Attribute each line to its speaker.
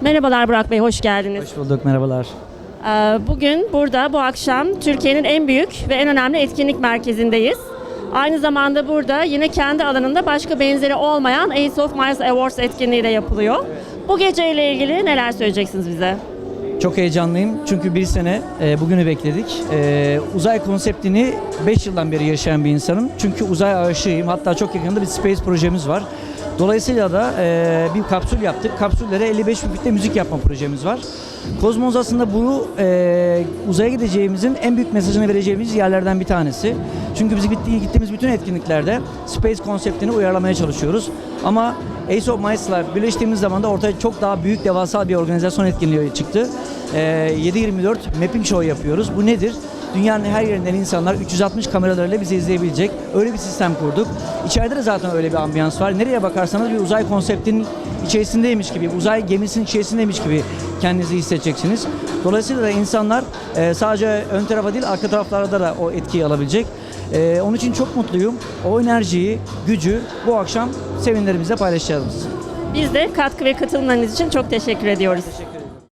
Speaker 1: Merhabalar Burak Bey, hoş geldiniz.
Speaker 2: Hoş bulduk, merhabalar.
Speaker 1: Ee, Bugün burada bu akşam Türkiye'nin en büyük ve en önemli etkinlik merkezindeyiz. Aynı zamanda burada yine kendi alanında başka benzeri olmayan Ace of Miles Awards etkinliği de yapılıyor. Bu geceyle ilgili neler söyleyeceksiniz bize?
Speaker 2: Çok heyecanlıyım çünkü bir sene e, bugünü bekledik. E, uzay konseptini 5 yıldan beri yaşayan bir insanım. Çünkü uzay aşığıyım. Hatta çok yakında bir space projemiz var. Dolayısıyla da e, bir kapsül yaptık. Kapsüllere 55 bin fitte müzik yapma projemiz var. Kozmos aslında bu e, uzaya gideceğimizin en büyük mesajını vereceğimiz yerlerden bir tanesi. Çünkü biz gitti- gittiğimiz bütün etkinliklerde space konseptini uyarlamaya çalışıyoruz. Ama Ace of Miles'la birleştiğimiz zaman da ortaya çok daha büyük devasa bir organizasyon etkinliği çıktı. Ee, 7-24 mapping show yapıyoruz. Bu nedir? Dünyanın her yerinden insanlar 360 kameralarıyla bizi izleyebilecek. Öyle bir sistem kurduk. İçeride de zaten öyle bir ambiyans var. Nereye bakarsanız bir uzay konseptinin içerisindeymiş gibi, uzay gemisinin içerisindeymiş gibi kendinizi hissedeceksiniz. Dolayısıyla da insanlar e, sadece ön tarafa değil arka taraflarda da o etkiyi alabilecek. E, onun için çok mutluyum. O enerjiyi, gücü bu akşam sevinlerimizle paylaşacağız.
Speaker 1: Biz de katkı ve katılımlarınız için çok teşekkür ediyoruz.
Speaker 2: Teşekkür